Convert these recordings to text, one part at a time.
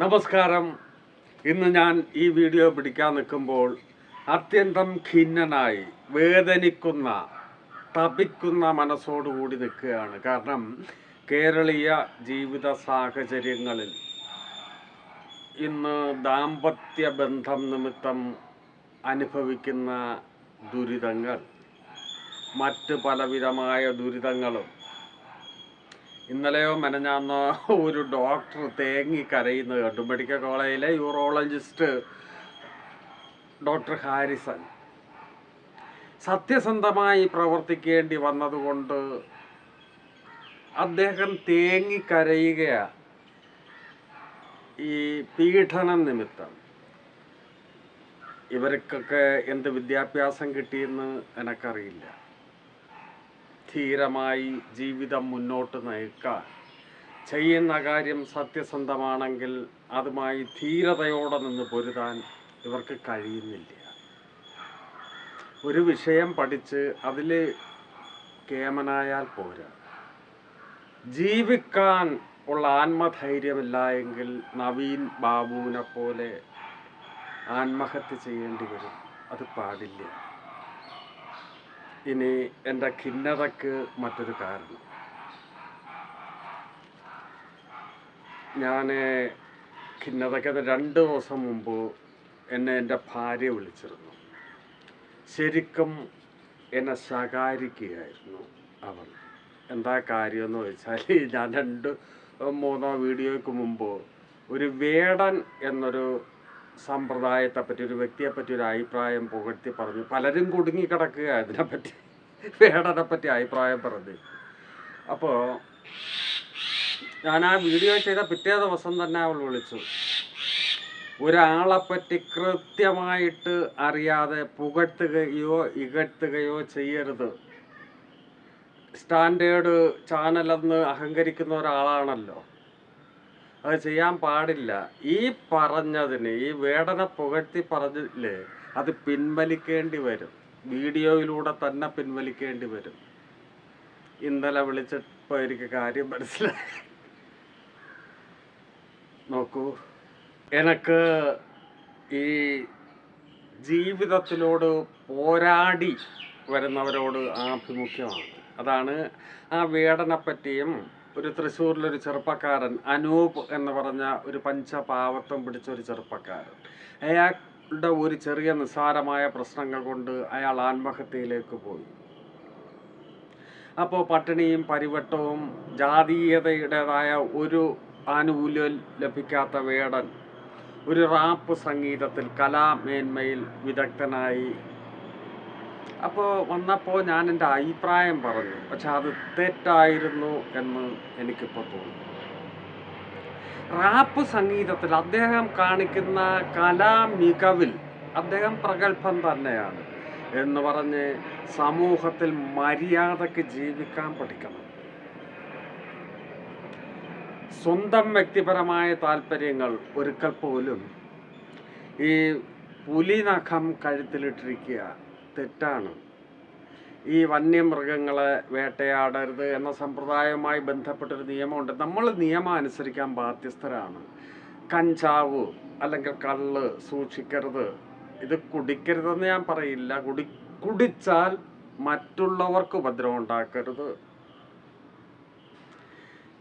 നമസ്കാരം. ഇന്ന് ഞാൻ ഈ വീഡിയോ പിടിക്കാൻ നിൽക്കുമ്പോൾ അത്യന്തം ഖിന്നനായി വേദനിക്കുന്ന തപിക്കുന്ന മനസ്സോടുകൂടി നിൽക്കുകയാണ്. കാരണം കേരളീയ ജീവിത സാഹചര്യങ്ങളിൽ ഇന്ന് ദാമ്പത്യ ബന്ധം നിമിത്തം അനുഭവിക്കുന്ന ദുരിതങ്ങൾ മറ്റ് പലവിധമായ ദുരിതങ്ങളും ഇന്നലെയോ മെനഞ്ഞാന്നോ ഒരു ഡോക്ടർ തേങ്ങി കരയുന്നത് കണ്ടു. മെഡിക്കൽ കോളേജിലെ യൂറോളജിസ്റ്റ് ഡോക്ടർ ഹാരിസൺ. സത്യസന്ധമായി പ്രവർത്തിക്കേണ്ടി വന്നതുകൊണ്ട് അദ്ദേഹം തേങ്ങി കരയുകയാണ്. ഈ പീഡനം നിമിത്തം. ഇവർക്കൊക്കെ എന്ത് വിദ്യാഭ്യാസം കിട്ടിയെന്ന് എനക്കറിയില്ല. ധീരമായി ജീവിതം മുന്നോട്ട് നയിക്കാൻ. ചെയ്യുന്ന കാര്യം സത്യസന്ധമാണെങ്കിൽ അതുമായി ധീരതയോടെ നിന്ന് പൊരുതാൻ ഇവർക്ക് കഴിയുന്നില്ല. ഒരു വിഷയം പഠിച്ച് അതിൽ കേമനായാൽ പോരാ. ജീവിക്കാൻ ഉള്ള ആത്മധൈര്യമില്ല എങ്കിൽ നവീൻ ബാബുവിനെ പോലെ ആത്മഹത്യ ചെയ്യേണ്ടി വരും. അത് പാടില്ല. ഇനി എന്റെ ഖിന്നതയ്ക്ക് മറ്റൊരു കാരണം. ഞാൻ ഖിന്നതയ്ക്ക് രണ്ട് ദിവസം മുമ്പ് എന്നെ എന്റെ ഭാര്യ വിളിച്ചിരുന്നു. ശരിക്കും എന്നെ ശകാരിക്കുകയായിരുന്നു അവൾ. എന്താ കാര്യമെന്ന് വെച്ചാൽ ഞാൻ രണ്ട് മൂന്നോ വീഡിയോയ്ക്ക് മുമ്പ് ഒരു വേടൻ എന്നൊരു സമ്പ്രദായത്തെ പറ്റി ഒരു വ്യക്തിയെ പറ്റി ഒരു അഭിപ്രായം പുകഴ്ത്തി പറഞ്ഞു. പലരും കുടുങ്ങി കിടക്കുക അതിനെപ്പറ്റി വേടനെ പറ്റി അഭിപ്രായം പറഞ്ഞു. അപ്പോൾ ഞാൻ ആ വീഡിയോ ചെയ്ത പിറ്റേ ദിവസം തന്നെ അവൾ വിളിച്ചു. ഒരാളെപ്പറ്റി കൃത്യമായിട്ട് അറിയാതെ പുകഴ്ത്തുകയോ ഇകഴ്ത്തുകയോ ചെയ്യരുത്. സ്റ്റാൻഡേർഡ് ചാനലെന്ന് അഹങ്കരിക്കുന്ന ഒരാളാണല്ലോ. അത് ചെയ്യാൻ പാടില്ല. ഈ പറഞ്ഞതിന് ഈ വേടനെ പുകഴ്ത്തി പറഞ്ഞില്ലേ അത് പിൻവലിക്കേണ്ടി വരും. വീഡിയോയിലൂടെ തന്നെ പിൻവലിക്കേണ്ടി വരും. ഇന്നലെ വിളിച്ചപ്പോൾ എനിക്ക് കാര്യം മനസ്സിലായി. നോക്കൂ. എനക്ക് ഈ ജീവിതത്തിലോട് പോരാടി വരുന്നവരോട് ആഭിമുഖ്യമാണ്. അതാണ് ആ വേടനെ പറ്റിയും ഒരു തൃശ്ശൂരിലൊരു ചെറുപ്പക്കാരൻ അനൂപ് എന്ന് പറഞ്ഞ ഒരു പഞ്ചപാവത്വം പിടിച്ച ഒരു ചെറുപ്പക്കാരൻ. അയാളുടെ ഒരു ചെറിയ നിസ്സാരമായ പ്രശ്നങ്ങൾ കൊണ്ട് അയാൾ ആത്മഹത്യയിലേക്ക് പോയി. അപ്പോൾ പട്ടിണിയും പരിവട്ടവും ജാതീയതയുടേതായ ഒരു ആനുകൂല്യം ലഭിക്കാത്ത വേടൻ ഒരു റാപ്പ് സംഗീതത്തിൽ കലാമേന്മയിൽ വിദഗ്ധനായി അപ്പോൾ വന്നപ്പോൾ ഞാൻ എന്റെ അഭിപ്രായം പറഞ്ഞു. പക്ഷെ അത് തെറ്റായിരുന്നു എന്ന് എനിക്കിപ്പോൾ തോന്നുന്നു റാപ്പ് സംഗീതത്തിൽ അദ്ദേഹം കാണിക്കുന്ന കലാ മികവിൽ അദ്ദേഹം പ്രഗത്ഭം തന്നെയാണ് എന്ന് പറഞ്ഞ് സമൂഹത്തിൽ മര്യാദയ്ക്ക് ജീവിക്കാൻ പഠിക്കണം. സ്വന്തം വ്യക്തിപരമായ താല്പര്യങ്ങൾ ഒരിക്കൽ പോലും ഈ പുലിനഖം കഴുത്തിലിട്ടിരിക്കുക തെറ്റാണ്. ഈ വന്യമൃഗങ്ങളെ വേട്ടയാടരുത് എന്ന സമ്പ്രദായവുമായി ബന്ധപ്പെട്ടൊരു നിയമമുണ്ട്. നമ്മൾ നിയമം അനുസരിക്കാൻ ബാധ്യസ്ഥരാണ്. കഞ്ചാവ് അല്ലെങ്കിൽ കള്ള് സൂക്ഷിക്കരുത്. ഇത് കുടിക്കരുതെന്ന് ഞാൻ പറയില്ല. കുടി കുടിച്ചാൽ മറ്റുള്ളവർക്ക് ഉപദ്രവം ഉണ്ടാക്കരുത്.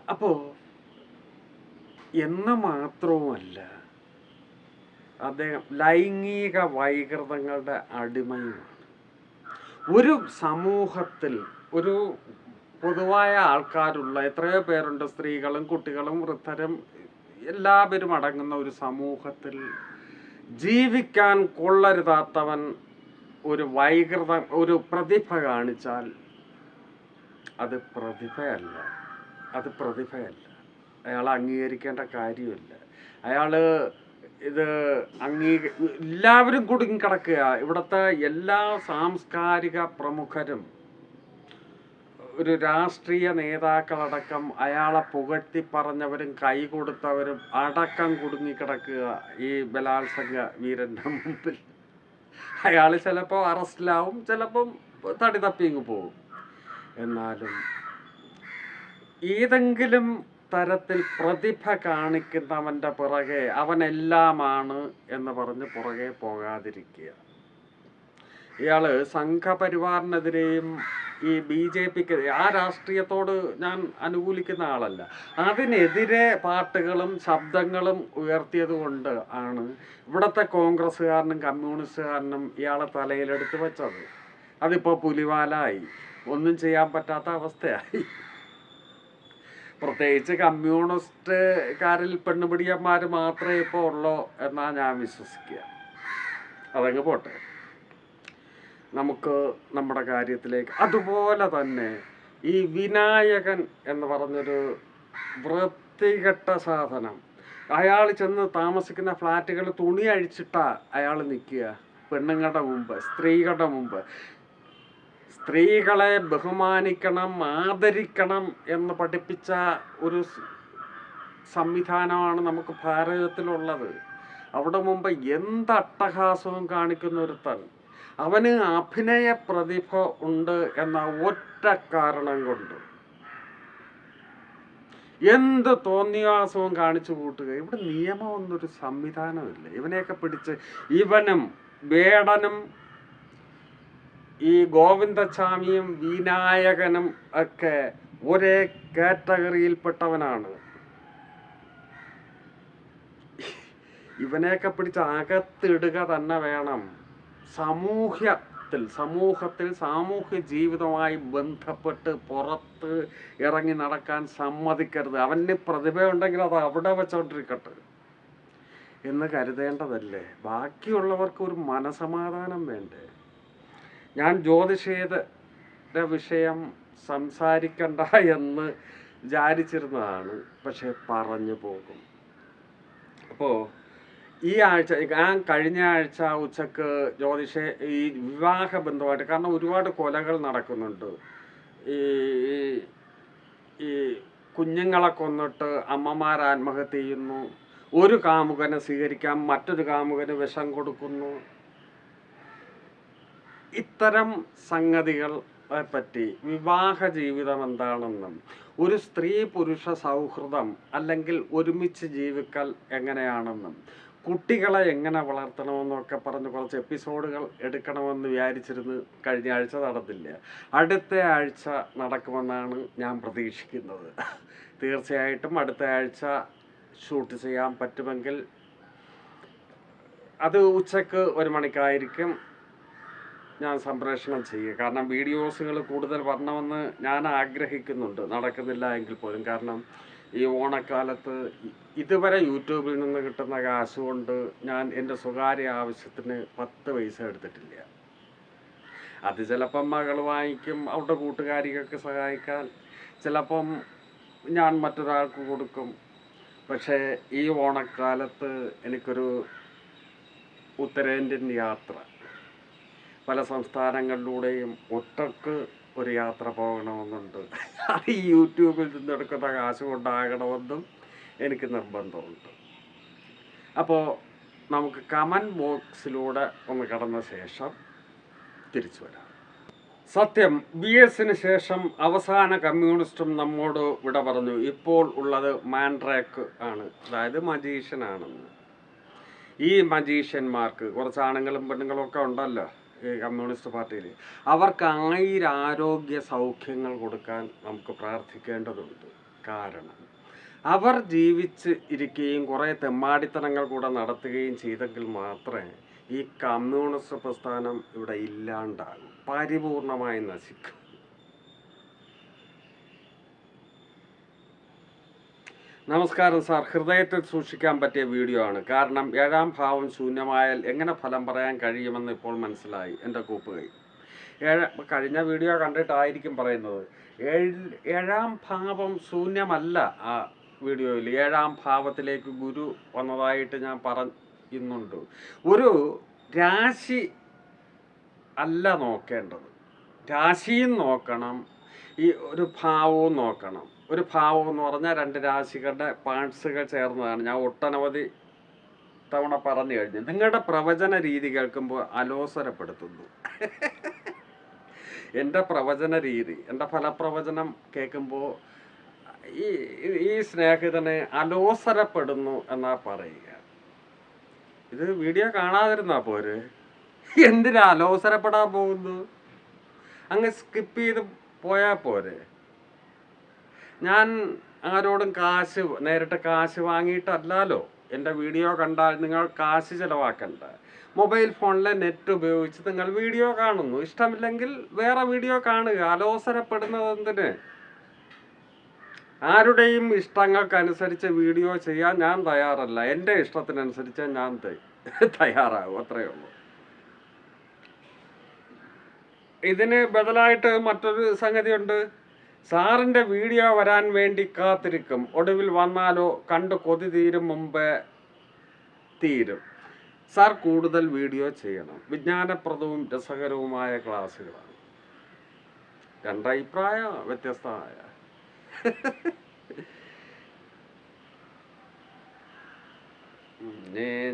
അപ്പോൾ എന്ന് മാത്രവുമല്ല അദ്ദേഹം ലൈംഗിക വൈകൃതങ്ങളുടെ അടിമയുമാണ്. ഒരു സമൂഹത്തിൽ ഒരു പൊതുവായ ആൾക്കാരുള്ള എത്രയോ പേരുണ്ട് സ്ത്രീകളും കുട്ടികളും വൃദ്ധരും എല്ലാവരും അടങ്ങുന്ന ഒരു സമൂഹത്തിൽ ജീവിക്കാൻ കൊള്ളരുതാത്തവൻ ഒരു വൈകൃത ഒരു പ്രതിഭ കാണിച്ചാൽ അത് പ്രതിഭയല്ല. അത് പ്രതിഭയല്ല. അയാൾ അംഗീകരിക്കേണ്ട കാര്യമില്ല. അയാൾ ഇത് അംഗീ എല്ലാവരും കുടുങ്ങിക്കിടക്കുക ഇവിടുത്തെ എല്ലാ സാംസ്കാരിക പ്രമുഖരും ഒരു രാഷ്ട്രീയ നേതാക്കളടക്കം അയാളെ പുകഴ്ത്തി പറഞ്ഞവരും കൈ കൊടുത്തവരും അടക്കം കുടുങ്ങിക്കിടക്കുക ഈ ബലാത്സംഗ വീരന്റെ മുമ്പിൽ. അയാൾ ചിലപ്പോൾ അറസ്റ്റിലാവും ചിലപ്പം തടി തപ്പിങ്ങ് പോകും. എന്നാലും ഏതെങ്കിലും ഇത്തരത്തിൽ പ്രതിഭ കാണിക്കുന്നവന്റെ പുറകെ അവനെല്ലാമാണ് എന്ന് പറഞ്ഞ് പുറകെ പോകാതിരിക്കുക. ഇയാൾ സംഘപരിവാറിനെതിരെയും ഈ ബി ജെ പിക്ക് ആ രാഷ്ട്രീയത്തോട് ഞാൻ അനുകൂലിക്കുന്ന ആളല്ല. അതിനെതിരെ പാട്ടുകളും ശബ്ദങ്ങളും ഉയർത്തിയത് കൊണ്ട് ആണ് ഇവിടുത്തെ കോൺഗ്രസ്സുകാരനും കമ്മ്യൂണിസ്റ്റുകാരനും ഇയാളെ തലയിലെടുത്ത് വെച്ചത്. അതിപ്പോൾ പുലിവാലായി. ഒന്നും ചെയ്യാൻ പറ്റാത്ത അവസ്ഥയായി. പ്രത്യേകിച്ച് കമ്മ്യൂണിസ്റ്റ് കമ്മ്യൂണിസ്റ്റുകാരിൽ പെണ്ണുപിടിയന്മാർ മാത്രമേ ഇപ്പോൾ ഉള്ളൂ എന്നാ ഞാൻ വിശ്വസിക്കുക. അതങ്ങ് പോട്ടെ. നമുക്ക് നമ്മുടെ കാര്യത്തിലേക്ക് അതുപോലെ തന്നെ ഈ വിനായകൻ എന്ന് പറഞ്ഞൊരു വൃത്തികെട്ട സാധനം. അയാൾ ചെന്ന് താമസിക്കുന്ന ഫ്ലാറ്റുകൾ തുണി അഴിച്ചിട്ടാ അയാൾ നിൽക്കുക. പെണ്ണുങ്ങളുടെ മുമ്പ് സ്ത്രീകളുടെ മുമ്പ്. സ്ത്രീകളെ ബഹുമാനിക്കണം ആദരിക്കണം എന്ന് പഠിപ്പിച്ച ഒരു സംവിധാനമാണ് നമുക്ക് ഭാരതത്തിലുള്ളത്. അവിടെ മുമ്പ് എന്ത് അട്ടഹാസവും കാണിക്കുന്ന ഒരുത്തൻ. അവന് അഭിനയ പ്രതിഭ ഉണ്ട് എന്ന ഒറ്റ കാരണം കൊണ്ട്. എന്ത് തോന്നിയാസവും കാണിച്ചു കൂട്ടുക. ഇവിടെ നിയമം എന്നൊരു സംവിധാനമില്ല. ഇവനെയൊക്കെ പിടിച്ച് ഇവനും വേടനും ഈ ഗോവിന്ദസ്വാമിയും വിനായകനും ഒക്കെ ഒരേ കാറ്റഗറിയിൽപ്പെട്ടവനാണ്. ഇവനെയൊക്കെ പിടിച്ച് അകത്തിടുക തന്നെ വേണം. സമൂഹത്തിൽ സമൂഹത്തിൽ സാമൂഹ്യ ജീവിതവുമായി ബന്ധപ്പെട്ട് പുറത്ത് ഇറങ്ങി നടക്കാൻ സമ്മതിക്കരുത്. അവന് പ്രതിഭയുണ്ടെങ്കിൽ അത് അവിടെ വെച്ചോണ്ടിരിക്കട്ടെ. എന്ന് കരുതേണ്ടതല്ലേ? ബാക്കിയുള്ളവർക്ക് ഒരു മനസമാധാനം വേണ്ടേ? ഞാൻ ജ്യോതിഷേത വിഷയം സംസാരിക്കണ്ട എന്ന് വിചാരിച്ചിരുന്നതാണ് പക്ഷേ പറഞ്ഞു പോകും. അപ്പോൾ ഈ ആഴ്ച ഞാൻ കഴിഞ്ഞ ആഴ്ച ഉച്ചയ്ക്ക് ജ്യോതിഷ ഈ വിവാഹ ബന്ധമായിട്ട് കാരണം ഒരുപാട് കൊലകൾ നടക്കുന്നുണ്ട്. ഈ ഈ- കുഞ്ഞുങ്ങളെ കൊന്നിട്ട് അമ്മമാർ ആത്മഹത്യ ചെയ്യുന്നു. ഒരു കാമുകനെ സ്വീകരിക്കാൻ മറ്റൊരു കാമുകന് വിഷം കൊടുക്കുന്നു. ഇത്തരം സംഗതികളെ പറ്റി വിവാഹ ജീവിതം എന്താണെന്നും ഒരു സ്ത്രീ പുരുഷ സൗഹൃദം അല്ലെങ്കിൽ ഒരുമിച്ച് ജീവിക്കൽ എങ്ങനെയാണെന്നും കുട്ടികളെ എങ്ങനെ വളർത്തണമെന്നൊക്കെ പറഞ്ഞ് കുറച്ച് എപ്പിസോഡുകൾ എടുക്കണമെന്ന് വിചാരിച്ചിരുന്ന് കഴിഞ്ഞ ആഴ്ച നടന്നില്ല? അടുത്ത ആഴ്ച നടക്കുമെന്നാണ് ഞാൻ പ്രതീക്ഷിക്കുന്നത്. തീർച്ചയായിട്ടും അടുത്ത ആഴ്ച ഷൂട്ട് ചെയ്യാൻ പറ്റുമെങ്കിൽ അത് ഉച്ചയ്ക്ക് ഒരു മണിക്കായിരിക്കും. ഞാൻ സംപ്രേഷണം ചെയ്യുക. കാരണം വീഡിയോസുകൾ കൂടുതൽ വരണമെന്ന് ഞാൻ ആഗ്രഹിക്കുന്നുണ്ട്. നടക്കുന്നില്ല എങ്കിൽ പോലും. കാരണം ഈ ഓണക്കാലത്ത് ഇതുവരെ യൂട്യൂബിൽ നിന്ന് കിട്ടുന്ന കാശ് കൊണ്ട് ഞാൻ എന്റെ സ്വകാര്യ ആവശ്യത്തിന് പത്ത് പൈസ എടുത്തിട്ടില്ല. അത് ചിലപ്പം മകൾ വാങ്ങിക്കും അവരുടെ കൂട്ടുകാരികൾക്ക് സഹായിക്കാൻ. ചിലപ്പം ഞാൻ മറ്റൊരാൾക്ക് കൊടുക്കും. പക്ഷേ ഈ ഓണക്കാലത്ത് എനിക്കൊരു ഉത്തരേന്ത്യൻ യാത്ര പല സംസ്ഥാനങ്ങളിലൂടെയും ഒറ്റയ്ക്ക് ഒരു യാത്ര പോകണമെന്നുണ്ട്. അത് യൂട്യൂബിൽ നിന്ന് എടുക്കുന്ന കാശ് കൊണ്ടാകണമെന്നും എനിക്ക് നിർബന്ധമുണ്ട്. അപ്പോൾ നമുക്ക് കമന്റ് ബോക്സിലൂടെ ഒന്ന് കടന്ന ശേഷം തിരിച്ചു വരാം. സത്യം ബി എസിന് ശേഷം അവസാന കമ്മ്യൂണിസ്റ്റും നമ്മോട് വിട പറഞ്ഞു. ഇപ്പോൾ ഉള്ളത് മാൻഡ്രാക്ക് ആണ്. അതായത് മജീഷ്യനാണെന്ന്. ഈ മജീഷ്യന്മാർക്ക് കുറച്ച് ആണുങ്ങളും പെണ്ണുങ്ങളും ഒക്കെ ഉണ്ടല്ലോ. കമ്മ്യൂണിസ്റ്റ് പാർട്ടിയിൽ അവർക്ക് ആയിരാരോഗ്യ സൗഖ്യങ്ങൾ കൊടുക്കാൻ നമുക്ക് പ്രാർത്ഥിക്കേണ്ടതുണ്ട്. കാരണം അവർ ജീവിച്ച് ഇരിക്കുകയും കുറേ തെമ്മാടിത്തനങ്ങൾ കൂടെ നടത്തുകയും ചെയ്തെങ്കിൽ മാത്രമേ ഈ കമ്മ്യൂണിസ്റ്റ് പ്രസ്ഥാനം ഇവിടെ ഇല്ലാണ്ടാകും. പരിപൂർണമായി നശിക്കും. നമസ്കാരം സാർ. ഹൃദയത്തിൽ സൂക്ഷിക്കാൻ പറ്റിയ വീഡിയോ ആണ്. കാരണം ഏഴാം ഭാവം ശൂന്യമായാൽ എങ്ങനെ ഫലം പറയാൻ കഴിയുമെന്ന് ഇപ്പോൾ മനസ്സിലായി. എന്റെ കൂപ്പുകൈ. ഏഴ കഴിഞ്ഞ വീഡിയോ കണ്ടിട്ടായിരിക്കും പറയുന്നത്. ഏഴ് ഭാവം ശൂന്യമല്ല ആ വീഡിയോയിൽ. ഏഴാം ഭാവത്തിലേക്ക് ഗുരു വന്നതായിട്ട് ഞാൻ പറയുന്നുണ്ട്. ഒരു രാശി അല്ല നോക്കേണ്ടത്. രാശിയും നോക്കണം. ഈ ഒരു ഭാവവും നോക്കണം. ഒരു ഭാവം എന്ന് പറഞ്ഞാൽ രണ്ട് രാശികളുടെ പാർട്സുകൾ ചേർന്നതാണ്. ഞാൻ ഒട്ടനവധി തവണ പറഞ്ഞു കഴിഞ്ഞു. നിങ്ങളുടെ പ്രവചന രീതി കേൾക്കുമ്പോൾ അലോസരപ്പെടുത്തുന്നു. എന്റെ പ്രവചന രീതി എന്റെ ഫലപ്രവചനം കേൾക്കുമ്പോൾ ഈ ഈ സ്നേഹിതനെ അലോസരപ്പെടുന്നു എന്നാ പറയുക. ഇത് വീഡിയോ കാണാതിരുന്നാ പോരെ? എന്തിനാ അലോസരപ്പെടാൻ പോകുന്നു അങ്ങ് സ്കിപ്പ് ചെയ്ത് പോയാൽ പോരെ? ഞാൻ ആരോടും കാശ് നേരിട്ട് കാശ് വാങ്ങിയിട്ടല്ലല്ലോ എന്റെ വീഡിയോ കണ്ടാൽ നിങ്ങൾ കാശ് ചിലവാക്കണ്ട. മൊബൈൽ ഫോണിലെ നെറ്റ് ഉപയോഗിച്ച് നിങ്ങൾ വീഡിയോ കാണുന്നു. ഇഷ്ടമില്ലെങ്കിൽ വേറെ വീഡിയോ കാണുക. അലോസരപ്പെടുന്നത് എന്തിന് ആരുടെയും ഇഷ്ടങ്ങൾക്കനുസരിച്ച് വീഡിയോ ചെയ്യാൻ ഞാൻ തയ്യാറല്ല. എന്റെ ഇഷ്ടത്തിനനുസരിച്ച് ഞാൻ തയ്യാറാകും അത്രയേ ഉള്ളൂ. ഇതിന് ബദലായിട്ട് മറ്റൊരു സംഗതിയുണ്ട്. സാറിന്റെ വീഡിയോ വരാൻ വേണ്ടി കാത്തിരിക്കും. ഒടുവിൽ വന്നാലോ കണ്ട് കൊതി തീരും മുമ്പേ തീരും. സാർ കൂടുതൽ വീഡിയോ ചെയ്യണം. വിജ്ഞാനപ്രദവും രസകരവുമായ ക്ലാസ്സുകളാണ്. രണ്ടഭിപ്രായം വ്യത്യസ്തമായ.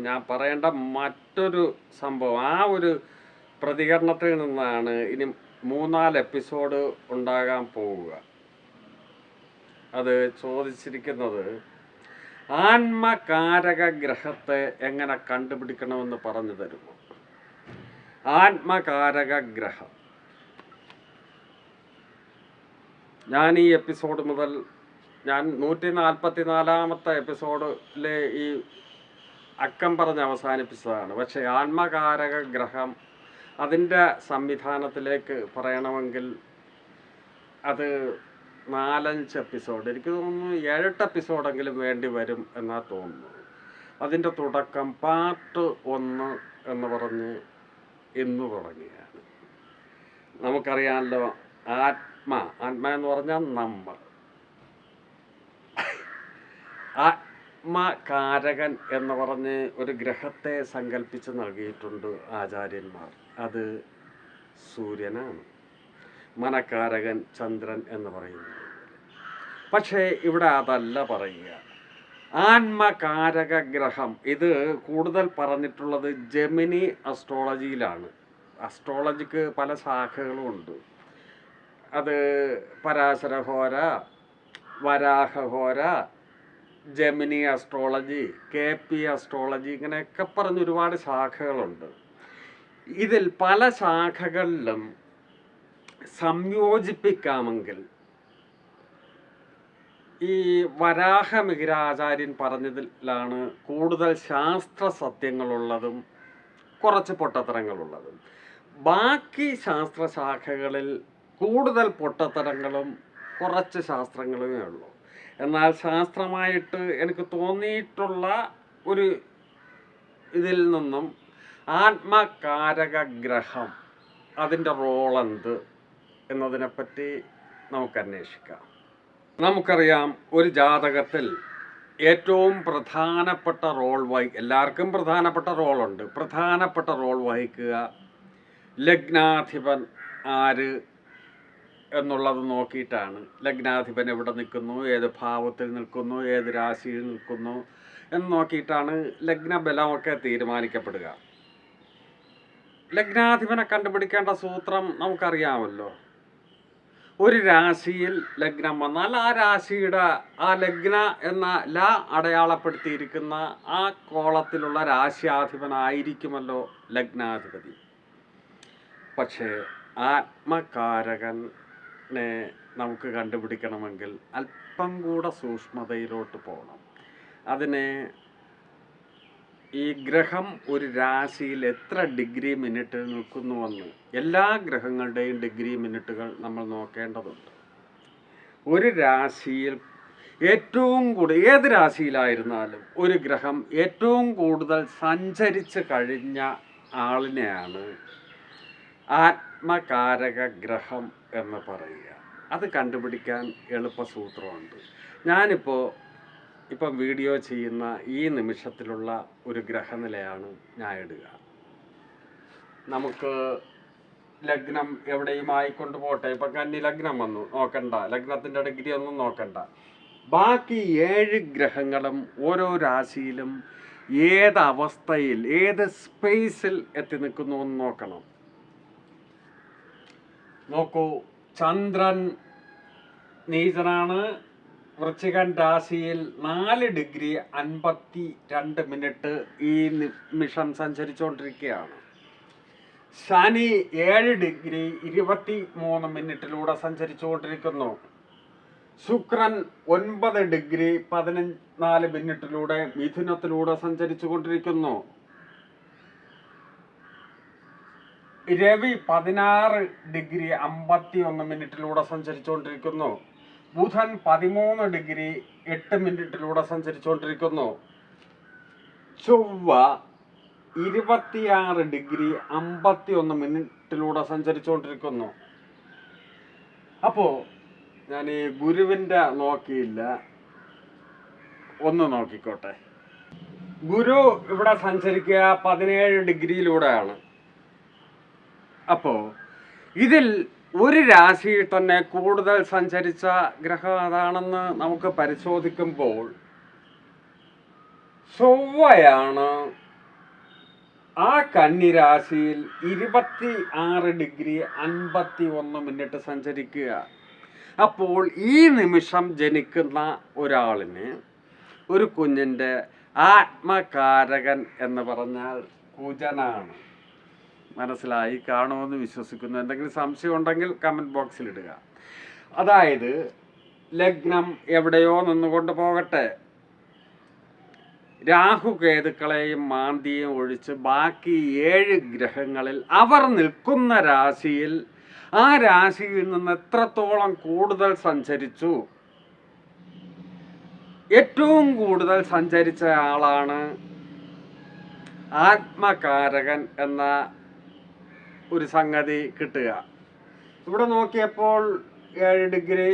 ഞാൻ പറയേണ്ട മറ്റൊരു സംഭവം. ആ ഒരു പ്രതികരണത്തിൽ നിന്നാണ് ഇനി മൂന്നാൽ എപ്പിസോഡ് ഉണ്ടാകാൻ പോവുക. അത് ചോദിച്ചിരിക്കുന്നത് ആത്മകാരക ഗ്രഹത്തെ എങ്ങനെ കണ്ടുപിടിക്കണമെന്ന് പറഞ്ഞു തരുമോ? ആത്മകാരക ഗ്രഹം ഞാൻ ഈ എപ്പിസോഡ് മുതൽ ഞാൻ നൂറ്റി നാൽപ്പത്തി നാലാമത്തെ എപ്പിസോഡിലെ ഈ അക്കം പറഞ്ഞ് അവസാനിപ്പിച്ചതാണ്. പക്ഷേ ആത്മകാരക ഗ്രഹം അതിന്റെ സംവിധാനത്തിലേക്ക് പറയണമെങ്കിൽ അത് നാലഞ്ച് എപ്പിസോഡ്. എനിക്ക് തോന്നുന്നു ഏഴെട്ട് എപ്പിസോഡെങ്കിലും വേണ്ടി വരും എന്നാ തോന്നുന്നു. അതിന്റെ തുടക്കം പാർട്ട് ഒന്ന് എന്ന് പറഞ്ഞ് ഇന്ന് തുടങ്ങിയാണ് നമുക്കറിയാമല്ലോ ആത്മ. ആത്മ എന്ന് പറഞ്ഞാൽ നമ്മൾ. ആത്മകാരകൻ എന്ന് പറഞ്ഞ് ഒരു ഗ്രഹത്തെ സങ്കല്പിച്ച് നൽകിയിട്ടുണ്ട് ആചാര്യന്മാർ. അത് സൂര്യനാണ്. മനക്കാരകൻ ചന്ദ്രൻ എന്ന് പറയുന്നു. പക്ഷേ ഇവിടെ അതല്ല പറയുക. ആത്മകാരക ഗ്രഹം ഇത് കൂടുതൽ പറഞ്ഞിട്ടുള്ളത് ജെമിനി അസ്ട്രോളജിയിലാണ് അസ്ട്രോളജിക്ക് പല ശാഖകളും ഉണ്ട് അത് Parasharahora Varahahora Gemini astrology K P astrology ഇങ്ങനെയൊക്കെ പറഞ്ഞ് ഒരുപാട് ശാഖകളുണ്ട്. ഇതിൽ പല ശാഖകളിലും സംയോജിപ്പിക്കാമെങ്കിൽ ഈ വരാഹമിഹിരാചാര്യൻ പറഞ്ഞതിലാണ് കൂടുതൽ ശാസ്ത്ര സത്യങ്ങളുള്ളതും കുറച്ച് പൊട്ടത്തരങ്ങളുള്ളതും. ബാക്കി ശാസ്ത്രശാഖകളിൽ കൂടുതൽ പൊട്ടത്തരങ്ങളും കുറച്ച് ശാസ്ത്രങ്ങളുമേ ഉള്ളൂ. എന്നാൽ ശാസ്ത്രമായിട്ട് എനിക്ക് തോന്നിയിട്ടുള്ള ഒരു ഇതിൽ നിന്നും ആത്മകാരക ഗ്രഹം അതിന്റെ റോൾ എന്ത് എന്നതിനെപ്പറ്റി നമുക്ക് അന്വേഷിക്കാം നമുക്കറിയാം ഒരു ജാതകത്തിൽ ഏറ്റവും പ്രധാനപ്പെട്ട റോൾ വഹി എല്ലാവർക്കും പ്രധാനപ്പെട്ട റോളുണ്ട്. പ്രധാനപ്പെട്ട റോൾ വഹിക്കുക ലഗ്നാധിപൻ ആര് എന്നുള്ളത് നോക്കിയിട്ടാണ്. ലഗ്നാധിപൻ എവിടെ നിൽക്കുന്നു ഏത് ഭാവത്തിൽ നിൽക്കുന്നു ഏത് രാശിയിൽ നിൽക്കുന്നു എന്ന് നോക്കിയിട്ടാണ് ലഗ്നബലമൊക്കെ തീരുമാനിക്കപ്പെടുക. ലഗ്നാധിപനെ കണ്ടുപിടിക്കേണ്ട സൂത്രം നമുക്കറിയാമല്ലോ. ഒരു രാശിയിൽ ലഗ്നം വന്നാൽ ആ രാശിയുടെ ആ ലഗ്ന എന്ന ല അടയാളപ്പെടുത്തിയിരിക്കുന്ന ആ കോളത്തിലുള്ള രാശ്യാധിപനായിരിക്കുമല്ലോ ലഗ്നാധിപതി. പക്ഷേ ആത്മകാരകനെ നമുക്ക് കണ്ടുപിടിക്കണമെങ്കിൽ അല്പം കൂടെ സൂക്ഷ്മതയിലോട്ട് പോകണം. അതിനെ ഈ ഗ്രഹം ഒരു രാശിയിൽ എത്ര ഡിഗ്രി മിനിറ്റ് നിൽക്കുന്നുവെന്ന് എല്ലാ ഗ്രഹങ്ങളുടെയും ഡിഗ്രി മിനിറ്റുകൾ നമ്മൾ നോക്കേണ്ടതുണ്ട്. ഒരു രാശിയിൽ ഏറ്റവും കൂടുതൽ ഏത് രാശിയിലായിരുന്നാലും ഒരു ഗ്രഹം ഏറ്റവും കൂടുതൽ സഞ്ചരിച്ച് കഴിഞ്ഞ ആളിനെയാണ് ആത്മകാരക ഗ്രഹം എന്ന് പറയുക. അത് കണ്ടുപിടിക്കാൻ എളുപ്പസൂത്രമുണ്ട് ഞാനിപ്പോൾ ഇപ്പം വീഡിയോ ചെയ്യുന്ന ഈ നിമിഷത്തിലുള്ള ഒരു ഗ്രഹനിലയാണ് ഞാൻ ഇടുക. നമുക്ക് ലഗ്നം എവിടെയും ആയിക്കൊണ്ട് പോട്ടെ ഇപ്പം കന്നി ലഗ്നം വന്നു. നോക്കണ്ട. ലഗ്നത്തിന്റെ ഡിഗ്രി ഒന്നും നോക്കണ്ട. ബാക്കി ഏഴ് ഗ്രഹങ്ങളും ഓരോ രാശിയിലും ഏത് അവസ്ഥയിൽ ഏത് സ്പേസിൽ എത്തി നിൽക്കുന്നു എന്ന് നോക്കണം. നോക്കൂ. ചന്ദ്രൻ നീചനാണ്. വൃശ്ചികൻ രാശിയിൽ നാല് ഡിഗ്രി അൻപത്തി രണ്ട് മിനിറ്റ് ഈ നിമിഷം സഞ്ചരിച്ചുകൊണ്ടിരിക്കുകയാണ് ശനി ഏഴ് ഡിഗ്രി ഇരുപത്തി മൂന്ന് മിനിറ്റിലൂടെ സഞ്ചരിച്ചുകൊണ്ടിരിക്കുന്നു. ശുക്രൻ ഒൻപത് ഡിഗ്രി പതിനാല് മിനിറ്റിലൂടെ മിഥുനത്തിലൂടെ സഞ്ചരിച്ചുകൊണ്ടിരിക്കുന്നു. രവി പതിനാറ് ഡിഗ്രി അമ്പത്തി ഒന്ന് മിനിറ്റിലൂടെ സഞ്ചരിച്ചുകൊണ്ടിരിക്കുന്നു. ബുധൻ പതിമൂന്ന് ഡിഗ്രി എട്ട് മിനിറ്റിലൂടെ സഞ്ചരിച്ചുകൊണ്ടിരിക്കുന്നു. ചൊവ്വ ഇരുപത്തിയാറ് ഡിഗ്രി അമ്പത്തി ഒന്ന് മിനിറ്റിലൂടെ സഞ്ചരിച്ചുകൊണ്ടിരിക്കുന്നു. അപ്പോൾ ഞാൻ ഈ ഗുരുവിന്റെ നോക്കിയില്ല. ഒന്ന് നോക്കിക്കോട്ടെ. ഗുരു ഇവിടെ സഞ്ചരിക്കുക പതിനേഴ് ഡിഗ്രിയിലൂടെയാണ്. അപ്പോൾ ഇതിൽ ഒരു രാശിയിൽ തന്നെ കൂടുതൽ സഞ്ചരിച്ച ഗ്രഹം അതാണെന്ന് നമുക്ക് പരിശോധിക്കുമ്പോൾ ചൊവ്വയാണ് ആ കന്നിരാശിയിൽ ഇരുപത്തി ആറ് ഡിഗ്രി അൻപത്തി ഒന്ന് മിനിറ്റ് സഞ്ചരിക്കുക. അപ്പോൾ ഈ നിമിഷം ജനിക്കുന്ന ഒരാളിന് ഒരു കുഞ്ഞിന്റെ ആത്മകാരകൻ എന്ന് പറഞ്ഞാൽ കുജനാണ് മനസ്സിലായി കാണുമെന്ന് വിശ്വസിക്കുന്നു. എന്തെങ്കിലും സംശയം ഉണ്ടെങ്കിൽ കമന്റ് ബോക്സിൽ ഇടുക. അതായത് ലഗ്നം എവിടെയോ നിന്നുകൊണ്ട് പോകട്ടെ. രാഹുകേതുക്കളെയും മാന്തിയും ഒഴിച്ച് ബാക്കി ഏഴ് ഗ്രഹങ്ങളിൽ അവർ നിൽക്കുന്ന രാശിയിൽ ആ രാശിയിൽ നിന്ന് എത്രത്തോളം കൂടുതൽ സഞ്ചരിച്ചു? ഏറ്റവും കൂടുതൽ സഞ്ചരിച്ച ആളാണ് ആത്മകാരകൻ എന്ന ഒരു സംഗതി കിട്ടുക. ഇവിടെ നോക്കിയപ്പോൾ ഏഴ് ഡിഗ്രി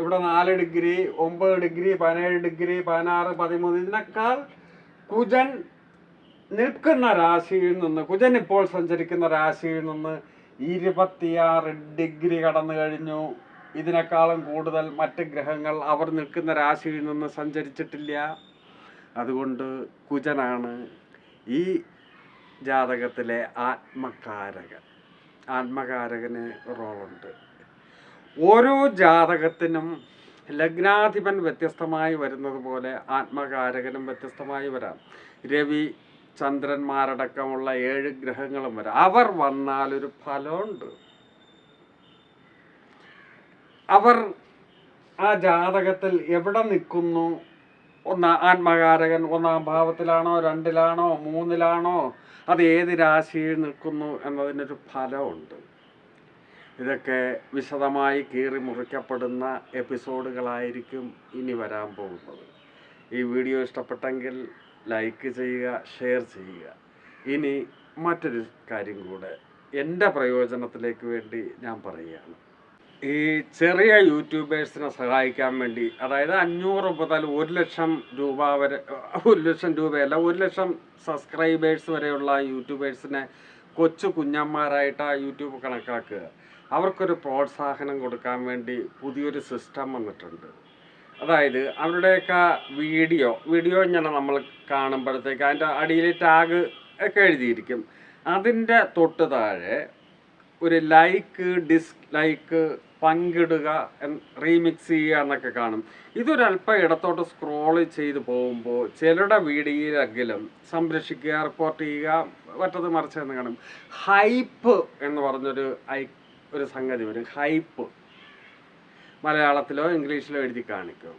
ഇവിടെ നാല് ഡിഗ്രി ഒമ്പത് ഡിഗ്രി പതിനേഴ് ഡിഗ്രി പതിനാറ് പതിമൂന്ന് ഇതിനേക്കാൾ കുജൻ നിൽക്കുന്ന രാശിയിൽ നിന്ന് കുജൻ ഇപ്പോൾ സഞ്ചരിക്കുന്ന രാശിയിൽ നിന്ന് ഇരുപത്തിയാറ് ഡിഗ്രി കടന്നു കഴിഞ്ഞു. ഇതിനേക്കാളും കൂടുതൽ മറ്റ് ഗ്രഹങ്ങൾ അവർ നിൽക്കുന്ന രാശിയിൽ നിന്ന് സഞ്ചരിച്ചിട്ടില്ല. അതുകൊണ്ട് കുജനാണ് ഈ ജാതകത്തിലെ ആത്മകാരകൻ. ആത്മകാരകന് റോളുണ്ട്. ഓരോ ജാതകത്തിനും ലഗ്നാധിപൻ വ്യത്യസ്തമായി വരുന്നത് പോലെ ആത്മകാരകനും വ്യത്യസ്തമായി വരാം. രവി ചന്ദ്രന്മാരടക്കമുള്ള ഏഴ് ഗ്രഹങ്ങളും വരാം. അവർ വന്നാൽ ഒരു ഫലമുണ്ട്. അവർ ആ ജാതകത്തിൽ എവിടെ നിൽക്കുന്നു? ഒന്ന് ആത്മകാരകൻ ഒന്നാം ഭാവത്തിലാണോ രണ്ടിലാണോ മൂന്നിലാണോ അത് ഏത് രാശിയിൽ നിൽക്കുന്നു എന്നതിനൊരു ഫലമുണ്ട്. ഇതൊക്കെ വിശദമായി കീറി മുറിക്കപ്പെടുന്ന എപ്പിസോഡുകളായിരിക്കും ഇനി വരാൻ പോകുന്നത്. ഈ വീഡിയോ ഇഷ്ടപ്പെട്ടെങ്കിൽ ലൈക്ക് ചെയ്യുക ഷെയർ ചെയ്യുക. ഇനി മറ്റൊരു കാര്യം കൂടെ. എന്റെ പ്രയോജനത്തിലേക്ക് വേണ്ടി ഞാൻ പറയുകയാണ്. ഈ ചെറിയ യൂട്യൂബേഴ്സിനെ സഹായിക്കാൻ വേണ്ടി അതായത് അഞ്ഞൂറ് മുതൽ ഒരു ലക്ഷം രൂപ വരെ ഒരു ലക്ഷം രൂപയല്ല ഒരു ലക്ഷം സബ്സ്ക്രൈബേഴ്സ് വരെയുള്ള യൂട്യൂബേഴ്സിനെ കൊച്ചു കുഞ്ഞന്മാരായിട്ട് യൂട്യൂബ് കണക്കാക്കുക. അവർക്കൊരു പ്രോത്സാഹനം കൊടുക്കാൻ വേണ്ടി പുതിയൊരു സിസ്റ്റം വന്നിട്ടുണ്ട്. അതായത് അവരുടെയൊക്കെ വീഡിയോ വീഡിയോ ഇങ്ങനെ നമ്മൾ കാണുമ്പോഴത്തേക്ക് അതിന്റെ അടിയിൽ ടാഗ് ഒക്കെ എഴുതിയിരിക്കും. അതിന്റെ തൊട്ട് താഴെ ഒരു ലൈക്ക് ഡിസ്ലൈക്ക് പങ്കിടുക റീമിക്സ് ചെയ്യുക എന്നൊക്കെ കാണും. ഇതൊരല്പം ഇടത്തോട്ട് സ്ക്രോൾ ചെയ്ത് പോകുമ്പോൾ ചിലരുടെ വീഡിയോയിലെങ്കിലും സംരക്ഷിക്കുക റിപ്പോർട്ട് ചെയ്യുക മറ്റത് മറിച്ചെന്ന് കാണും. ഹൈപ്പ് എന്ന് പറഞ്ഞൊരു ഐ ഒരു സംഗതി വരും. ഹൈപ്പ് മലയാളത്തിലോ ഇംഗ്ലീഷിലോ എഴുതി കാണിക്കും.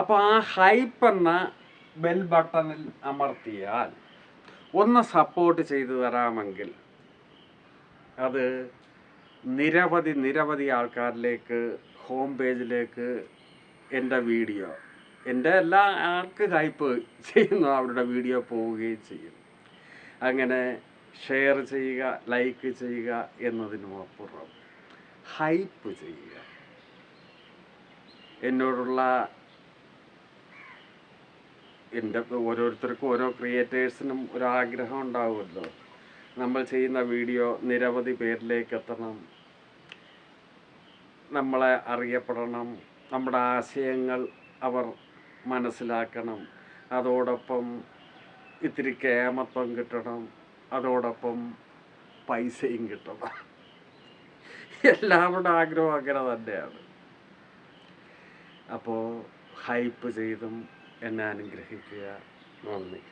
അപ്പോൾ ആ ഹൈപ്പ് എന്ന ബെൽ ബട്ടണിൽ അമർത്തിയാൽ ഒന്ന് സപ്പോർട്ട് ചെയ്തു തരാമെങ്കിൽ അത് നിരവധി നിരവധി ആൾക്കാരിലേക്ക് ഹോം പേജിലേക്ക് എന്റെ വീഡിയോ എന്റെ എല്ലാ ആൾക്ക് ഹൈപ്പ് ചെയ്യുന്നു അവരുടെ വീഡിയോ പോവുകയും ചെയ്യും. അങ്ങനെ ഷെയർ ചെയ്യുക ലൈക്ക് ചെയ്യുക എന്നതിനും അപ്പുറം ഹൈപ്പ് ചെയ്യുക. എന്നോടുള്ള എന്റെ ഓരോരുത്തർക്കും ഓരോ ക്രിയേറ്റേഴ്സിനും ഒരാഗ്രഹം ഉണ്ടാവുമല്ലോ. നമ്മൾ ചെയ്യുന്ന വീഡിയോ നിരവധി പേരിലേക്ക് എത്തണം. നമ്മളെ അറിയപ്പെടണം. നമ്മുടെ ആശയങ്ങൾ അവർ മനസ്സിലാക്കണം. അതോടൊപ്പം ഇത്തിരി കേമത്വം കിട്ടണം. അതോടൊപ്പം പൈസയും കിട്ടണം. എല്ലാവരുടെ ആഗ്രഹം അങ്ങനെ തന്നെയാണ്. അപ്പോൾ ഹൈപ്പ് ചെയ്തും എന്നെ അനുഗ്രഹിക്കുക. നന്ദി.